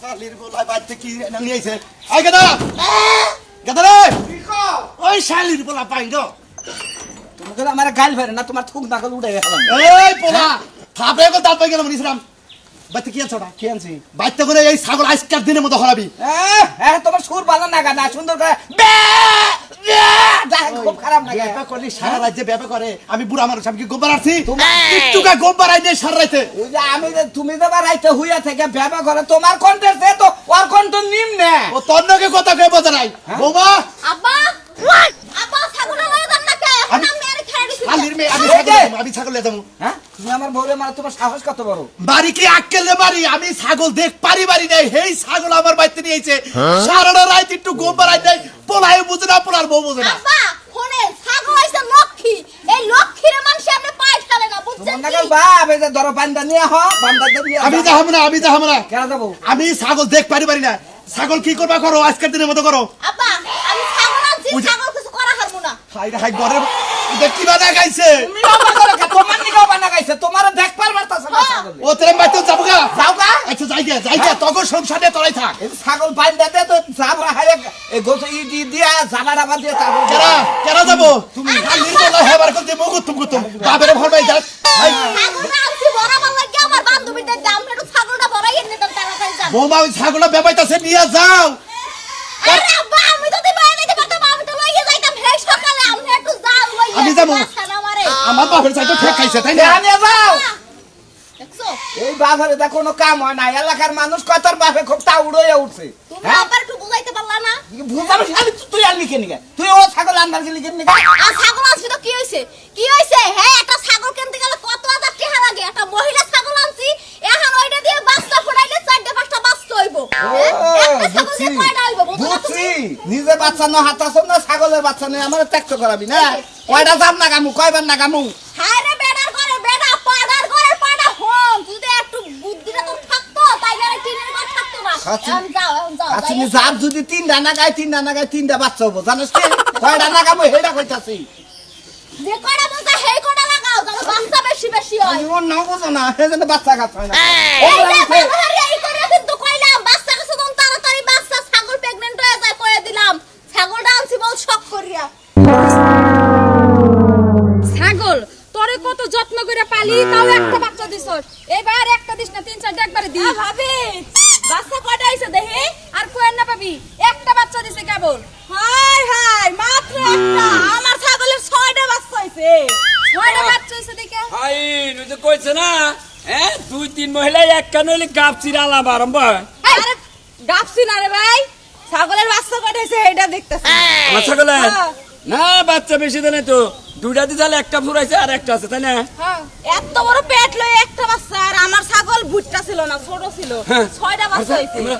শালির বলাই বাড়িতে কি নিয়ে আইছে? আই গাদা! গাদা রে! ওই শালির বলা বাইর তোমাকে আমার গাল ফেরে না তোমার থুক নাকল উঠে গেলাম এই পোলা থাপড়ে গো দাঁত পাই গেলাম নিছিলাম বাড়িতে কি আছো না কি আনছি? বাড়িতে করে এই ছাগল আজকের দিনের মতো হরাবি। এহ, এহ, তোমার সুর ভালো না গানা সুন্দর করে করলি সারা রাজ্যে করে আমি বুড়া মানুষ আমি কি গোবর আছি তোমার- গোবর আই সারা রাইতে ওই যে আমি তুমি তো রাইতে হুইয়া থেকে ভেবে করে তোমার কণ্ঠে তো ওর কণ্ঠ নিম্নে। ও তোর কথা কয়ে বোঝা নাই। বৌমা। আব্বা আব্বা ছাগলের লয়ে যান না কে এখন আমি- আমি আর খেয়ে দিছি শালির মেয়ে আমি ছাগল আমি ছাগল যাব। হ্যাঁ? তুমি আমার বউরে মারা তোমার সাহস কত বড়? বাড়ি কি আক্কেলে বাড়ি? আমি ছাগল দেখ পারি বাড়ি নাই। হেই ছাগল আমার বাড়িতে নিয়েছে সারাটা রাত একটু গোবর আই দেয় পোলাই বুঝে না পোলার বউ বুঝে না আব্বা ফোনে ছাগল হইছে লক্ষ্মী এই লক্ষ্মীর মানুষ আপনি পায় ফেলে না বুঝছেন তোমার কি নাগাল বাপ এই যে ধরো বান্দা নিয়ে হ বান্দা নিয়ে আমি যাহাম না আমি যাহাম না। কেন যাব? আমি ছাগল দেখ পারি পারি না। ছাগল কি করবা করো? আজকের দিনের মতো করো? তোমার গাইছে তোমার দেখ পারবার ছাগলে। ও তেরে যাব গা। যাও গা। আচ্ছা যাই গে যাই সংসারে তলাই থাক। ছাগল বান্দা দে তো যাব হারে এই গোছ ইটি দিয়া জালা ডাবা দিয়ে তারপর কেরা কেরা যাব? তুমি খালি বলা হেবার করতে মগু তুম। তুম বাবেরে বৌমা ওই ছাগলটা বেবাইতাছে নিয়ে যাও। আমি যাব। আমার বাপের চাইতে ঠেক খাইছে তাই না? নিয়ে যাও। এই বাজারে কোনো কাম হয় না এলাকার মানুষ বাপে খুব তাউড় হয়ে উঠছে। হ্যাঁ? আবার একটু বুঝাইতে পারলা না? বুঝলাম খালি তুই আর লিখে নিগে। তুই ও ছাগল আন্দার গেলি লিখে নিগে। আর ছাগল আনছি তো কি হইছে? কি হইছে? হ্যাঁ একটা ছাগল কিনতে গেলে কত হাজার টাকা লাগে? একটা মহিলা ছাগল আনছি এখন ওইটা দিয়ে বাচ্চা ফুটাইলে চারটে পাঁচটা বাচ্চা হইব। হ্যাঁ? একটা ছাগল দিয়ে কয়টা হইব না তুমি? বুঝছি। নিজে বাচ্চা ন না ছাগলের বাচ্চা নেই আমার ত্যাগ করাবি না। কয়টা যাম না গামু কয়বার না গামু? হায় যার যদি তিন ডানা গায় তিন ডানা গায় তিনটা বাচ্চা হব জানিস কি? কয়টা না গামু হেটা কইতাছি। যে কয়টা বলতা কয়টা লাগাও যেন বাচ্চা বেশি বেশি হয়। আমি ওর নাও বুঝো না সে যেন বাচ্চা কাছ হয় না। এই এই করে কিন্তু কইলাম বাচ্চা কাছে তখন তাড়াতাড়ি বাচ্চা ছাগল প্রেগন্যান্ট হয়ে যায় কয়ে দিলাম ছাগলটা আনছি বল শখ করিয়া। ছাগল তোরে কত যত্ন করে পালি তাও একটা বাচ্চা দিছস। এবার একটা দিস না তিন চারটা একবারে দি ভাবি। বাচ্চা কয়টা আইছে দেখি? আর কোয়েন না পাবি? একটা বাচ্চা দিছে কেবল। হাই হাই মাত্র একটা। আমার ছাগলের ছয়টা বাচ্চা হইছে। ছয়টা বাচ্চা হইছে দেখে। হাই তুই তো কইছে না হ্যাঁ? দুই তিন মহিলা এক কান হইলে গাপ চিরালাম আরম্ভ হয়। আরে গাপছি না রে ভাই। ছাগলের বাচ্চা কয়টা হইছে এটা দেখতেছি। আমার ছাগলে? হ্যাঁ। না বাচ্চা বেশি দেয় তো। দুইটা দিয়ে তাহলে একটা ফুরাইছে আর একটা আছে তাই না? হ্যাঁ, এত বড় পেট লয়ে একটা বাচ্চা আর আমার ছাগল ভুট্টা ছিল না ছোট ছিল হ্যাঁ। ছয়টা বাচ্চা হইছে আমরা